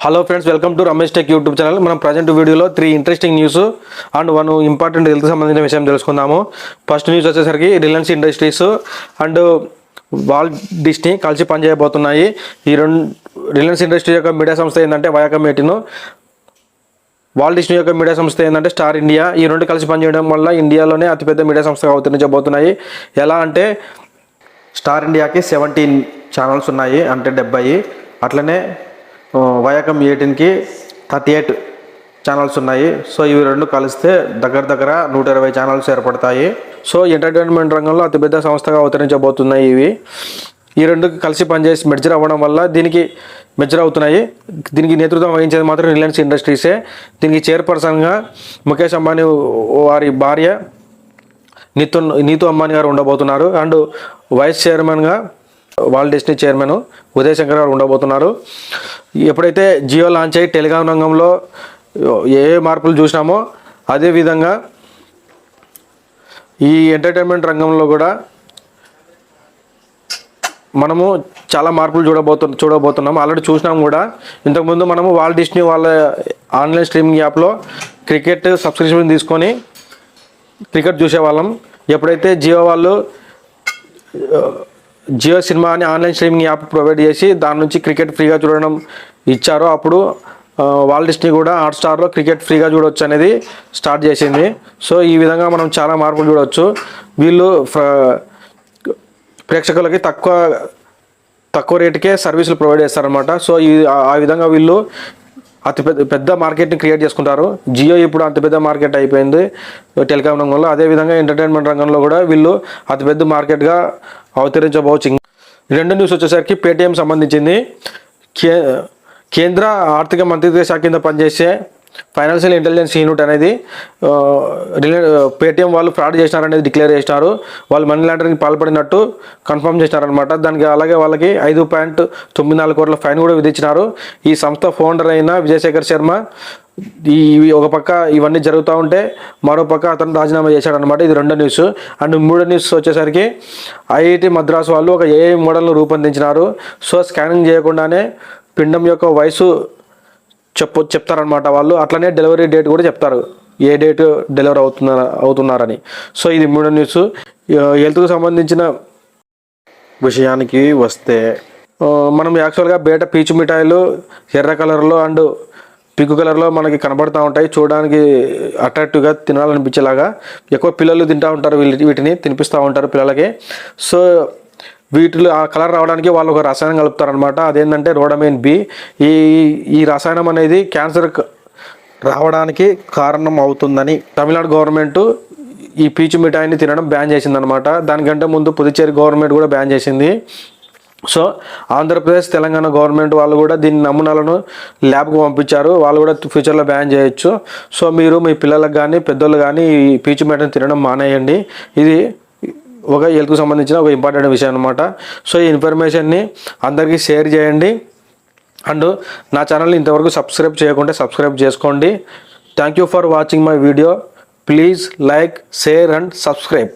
Hello friends welcome to Ramesh tech YouTube channel మనం present వీడియోలో three interesting news and one important health సంబంధించిన విషయం తెలుసుకుందాము. First news వచ్చేసరికి Reliance Industries and Walt Disney కలిసి పనిచేయబోతున్నాయి. ఈ రెండు రిలయన్స్ ఇండస్ట్రీ యొక్క మీడియా సంస్థ ఏంటంటే వయాకమేటిను వాల్ డిస్నీ యొక్క మీడియా సంస్థ ఏంటంటే స్టార్ ఇండియా ఈ రెండు కలిసి పనిచేయడం వల్ల ఇండియాలోనే అతిపెద్ద మీడియా సంస్థగా అవతరించబోతున్నాయి ఎలా అంటే స్టార్ ఇండియాకి సెవెంటీన్ ఛానల్స్ ఉన్నాయి అంటే డెబ్బై. అట్లనే వయాకమ్ ఎయిటీన్కి థర్టీ ఎయిట్ ఛానల్స్ ఉన్నాయి. సో ఇవి రెండు కలిస్తే దగ్గర దగ్గర నూట ఇరవై ఛానల్స్ ఏర్పడతాయి. సో ఎంటర్టైన్మెంట్ రంగంలో అతిపెద్ద సంస్థగా అవతరించబోతున్నాయి ఇవి. ఈ రెండు కలిసి పనిచేసి మెర్జర్ అవ్వడం వల్ల దీనికి మెజర్ అవుతున్నాయి. దీనికి నేతృత్వం వహించేది మాత్రం రిలయన్స్ ఇండస్ట్రీసే. దీనికి చైర్పర్సన్గా ముఖేష్ అంబానీ వారి భార్య నీతు నీతు అంబానీ గారు ఉండబోతున్నారు. అండ్ వైస్ చైర్మన్గా Walt Disney chairman Uday Shankar గారు ఉండబోతున్నారు. ఎప్పుడైతే జియో లాంచ్ అయ్యి టెలికాం రంగంలో ఏ మార్పులు చూసినామో అదేవిధంగా ఈ ఎంటర్టైన్మెంట్ రంగంలో కూడా మనము చాలా మార్పులు చూడబోతు చూడబోతున్నాం. ఆల్రెడీ చూసినాం కూడా. ఇంతకుముందు మనము వాల్ డిస్నీ వాళ్ళ ఆన్లైన్ స్ట్రీమింగ్ యాప్లో క్రికెట్ సబ్స్క్రిప్షన్ తీసుకొని క్రికెట్ చూసేవాళ్ళం. ఎప్పుడైతే జియో వాళ్ళు జియో సినిమా అని ఆన్లైన్ స్ట్రీమింగ్ యాప్ ప్రొవైడ్ చేసి దాని నుంచి క్రికెట్ ఫ్రీగా చూడడం ఇచ్చారు. అప్పుడు ఆ, వాల్ డిస్నీ కూడా హాట్స్టార్లో క్రికెట్ ఫ్రీగా చూడవచ్చు అనేది స్టార్ట్ చేసింది. సో ఈ విధంగా మనం చాలా మార్పులు చూడవచ్చు వీళ్ళు ఫ- ప్రేక్షకులకి తక్కువ తక్కువ రేటుకే సర్వీసులు ప్రొవైడ్ చేస్తారనమాట సో ఈ ఆ విధంగా వీళ్ళు అతి పెద్ద పెద్ద మార్కెట్ని క్రియేట్ చేసుకుంటారు. జియో ఇప్పుడు అంత పెద్ద మార్కెట్ అయిపోయింది. టెలికాం రంగంలో అదేవిధంగా ఎంటర్టైన్మెంట్ రంగంలో కూడా వీళ్ళు అతిపెద్ద మార్కెట్గా అవతరించబోవచ్చు రెండు న్యూస్ వచ్చేసరికి పేటిఎం సంబంధించింది. కే కేంద్ర ఆర్థిక మంత్రిత్వ శాఖ కింద పనిచేసే ఫైనాన్షియల్ ఇంటెలిజెన్స్ యూనిట్ అనేది రిలే పేటీఎం పేటిఎం వాళ్ళు ఫ్రాడ్ చేసినారనేది డిక్లేర్ చేసినారు. వాళ్ళు మనీ లాండరింగ్ పాల్పడినట్టు కన్ఫర్మ్ చేసినారనమాట దానికి అలాగే వాళ్ళకి ఐదు పాయింట్ తొమ్మిది నాలుగు కోట్ల ఫైన్ కూడా విధించినారు. ఈ సంస్థ ఫౌండర్ అయిన విజయశేఖర్ శర్మ ఈ ఒక పక్క ఇవన్నీ జరుగుతూ ఉంటే మరో పక్క అతను రాజీనామా చేశాడనమాట ఇది రెండో న్యూస్. అండ్ మూడో న్యూస్ వచ్చేసరికి ఐఐటి మద్రాసు వాళ్ళు ఒక ఏఐ మోడల్ను రూపొందించినారు. సో స్కానింగ్ చేయకుండానే పిండం యొక్క వయసు చెప్పు చెప్తారనమాట వాళ్ళు. అట్లనే డెలివరీ డేట్ కూడా చెప్తారు. ఏ డేట్ డెలివరీ అవుతున్నారు అవుతున్నారని. సో ఇది మూడో న్యూస్. హెల్త్కు సంబంధించిన విషయానికి వస్తే మనం యాక్చువల్గా బయట పీచు మిఠాయిలు ఎర్ర కలర్లో అండ్ పింక్ కలర్లో మనకి కనబడుతూ ఉంటాయి. చూడడానికి అట్రాక్టివ్గా తినాలనిపించేలాగా ఎక్కువ పిల్లలు తింటూ ఉంటారు. వీటిని తినిపిస్తూ ఉంటారు పిల్లలకి. సో వీటిలో ఆ కలర్ రావడానికి వాళ్ళు ఒక రసాయనం కలుపుతారనమాట అదేంటంటే రోడమైన్ బి. ఈ ఈ రసాయనం అనేది క్యాన్సర్ రావడానికి కారణం అవుతుందని తమిళనాడు గవర్నమెంట్ ఈ పీచు మిఠాయిని తినడం బ్యాన్ చేసిందనమాట దానికంటే ముందు పుదుచ్చేరి గవర్నమెంట్ కూడా బ్యాన్ చేసింది. సో ఆంధ్రప్రదేశ్ తెలంగాణ గవర్నమెంట్ వాళ్ళు కూడా దీని నమూనాలను ల్యాబ్కు పంపించారు. వాళ్ళు కూడా ఫ్యూచర్లో బ్యాన్ చేయొచ్చు. సో మీరు మీ పిల్లలకు కానీ పెద్దోళ్ళు కానీ ఈ పీచు మిఠాయిని తినడం మానేయండి. ఇది ఒక హెల్త్కు సంబంధించిన ఒక ఇంపార్టెంట్ విషయం అనమాట సో ఈ ఇన్ఫర్మేషన్ని అందరికీ షేర్ చేయండి. అండ్ నా ఛానల్ని ఇంతవరకు సబ్స్క్రైబ్ చేయకుంటే సబ్స్క్రైబ్ చేసుకోండి. Thank you for watching my video. Please like share and subscribe.